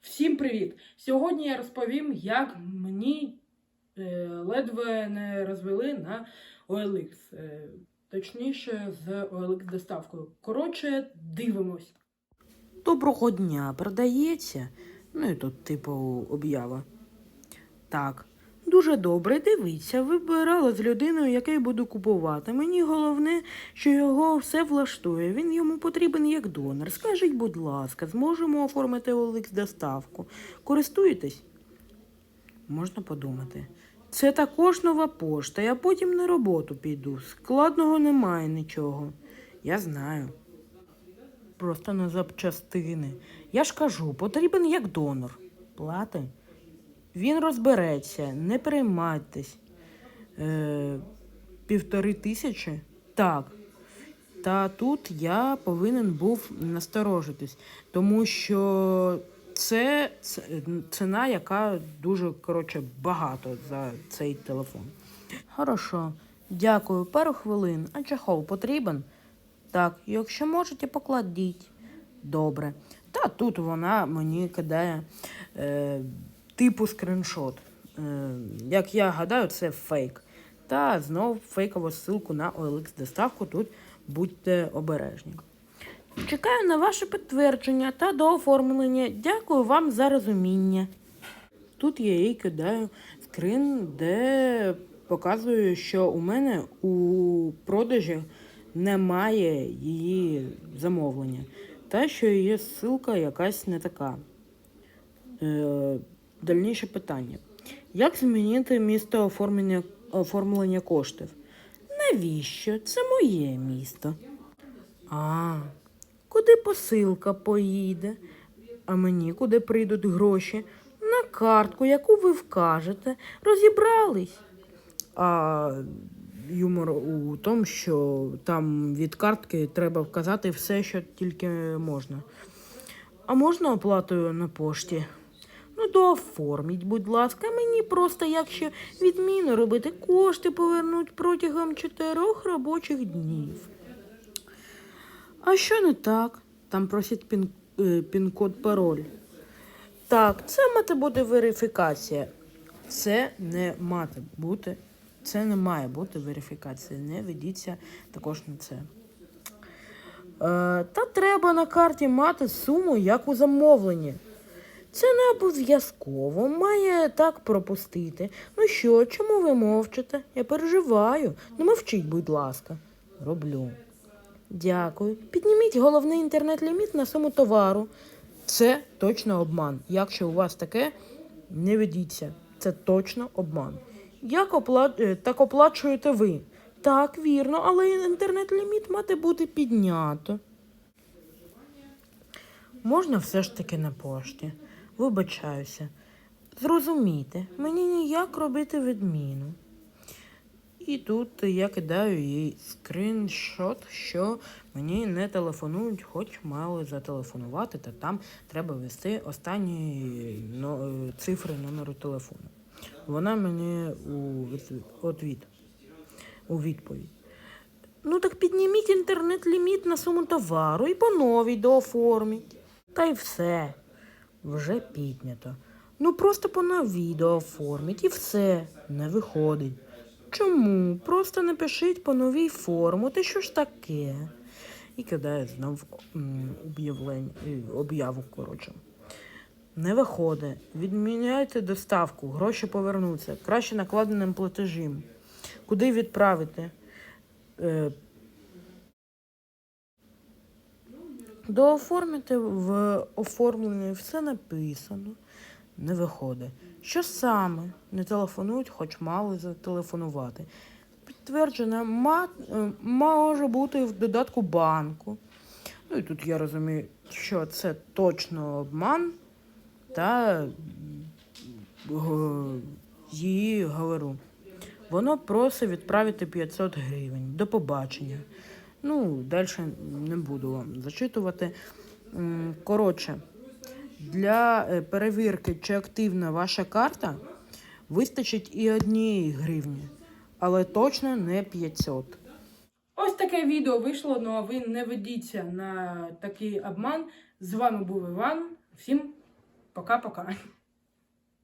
Всім привіт! Сьогодні я розповім, як мені е, ледве не розвели на OLX. Е, точніше, з OLX доставкою. Коротше, дивимось. Доброго дня, продається? Ну і тут, типу, об'ява. Так. Дуже добре, дивіться, вибирала з людиною, який буду купувати. Мені головне, що його все влаштує. Він йому потрібен як донор. Скажіть, будь ласка, зможемо оформити OLX доставку. Користуєтесь? Можна подумати. Це також нова пошта, я потім на роботу піду. Складного немає нічого. Я знаю. Просто на запчастини. Я ж кажу, потрібен як донор. Плати? Він розбереться, не переймайтесь. Е, півтори тисячі? Так. Та тут я повинен був насторожитись, тому що це ціна, яка дуже коротше багато за цей телефон. Хорошо, дякую. Пару хвилин. А чехол потрібен? Так, якщо можете, покладіть. Добре. Та тут вона мені кидає е, типу скріншот. Е, як я гадаю, це фейк. Та знов фейкову ссылку на OLX доставку. Тут будьте обережні. Чекаю на ваше підтвердження та до оформлення. Дякую вам за розуміння. Тут я їй кидаю скрин, де показую, що у мене у продажі немає її замовлення, та що її ссылка якась не така. Дальніше питання. Як змінити місто оформлення, оформлення коштів? Навіщо? Це моє місто. А, куди посилка поїде? А мені куди прийдуть гроші? На картку, яку ви вкажете, розібрались. А юмор у тому, що там від картки треба вказати все, що тільки можна. А можна оплатою на пошті? Ну, дооформіть, будь ласка, мені просто, якщо відміну робити, кошти повернуть протягом чотирьох робочих днів. А що не так? Там просять е, пін-код пароль. Так, це мати бути верифікація. Це не мати бути. Це не має бути верифікація. Не ведіться також на це. Е, та треба на карті мати суму, як у замовленні. Це не обов'язково, має так пропустити. Ну що, чому ви мовчите? Я переживаю. Ну мовчіть, будь ласка. Роблю. Дякую. Підніміть головний інтернет-ліміт на суму товару. Це точно обман. Якщо у вас таке, не ведіться. Це точно обман. Як опла... е, так оплачуєте ви? Так, вірно, але інтернет-ліміт має бути піднято. Можна все ж таки на пошті. Вибачаюся. Зрозумійте, мені ніяк робити відміну. І тут я кидаю їй скріншот, що мені не телефонують, хоч мали зателефонувати, та там треба ввести останні цифри номеру телефону. Вона мені у відповідь, у відповідь. Ну так підніміть інтернет-ліміт на суму товару і по новій дооформіть. Та й все. Вже піднято. Ну просто по новій дооформіть і все. Не виходить. Чому? Просто напишіть по новій форму, ти що ж таке? І кидає знов е, об'яву, коротше. Не виходить. Відміняйте доставку, гроші повернуться. Краще накладеним платежем. Куди відправити? Е, Дооформити в оформленні все написано. Не виходить. Що саме? Не телефонують, хоч мали зателефонувати. Підтверджено, ма, е, може бути в додатку банку. Ну і тут я розумію, що це точно обман. Та її говорю. Воно просить відправити 500 гривень. До побачення. Ну, далі не буду вам зачитувати. Коротше, для е, перевірки, чи активна ваша карта, вистачить і однієї гривні, але точно не 500. Ось таке відео вийшло, ну а ви не ведіться на такий обман. З вами був Іван. Всім. Пока-пока.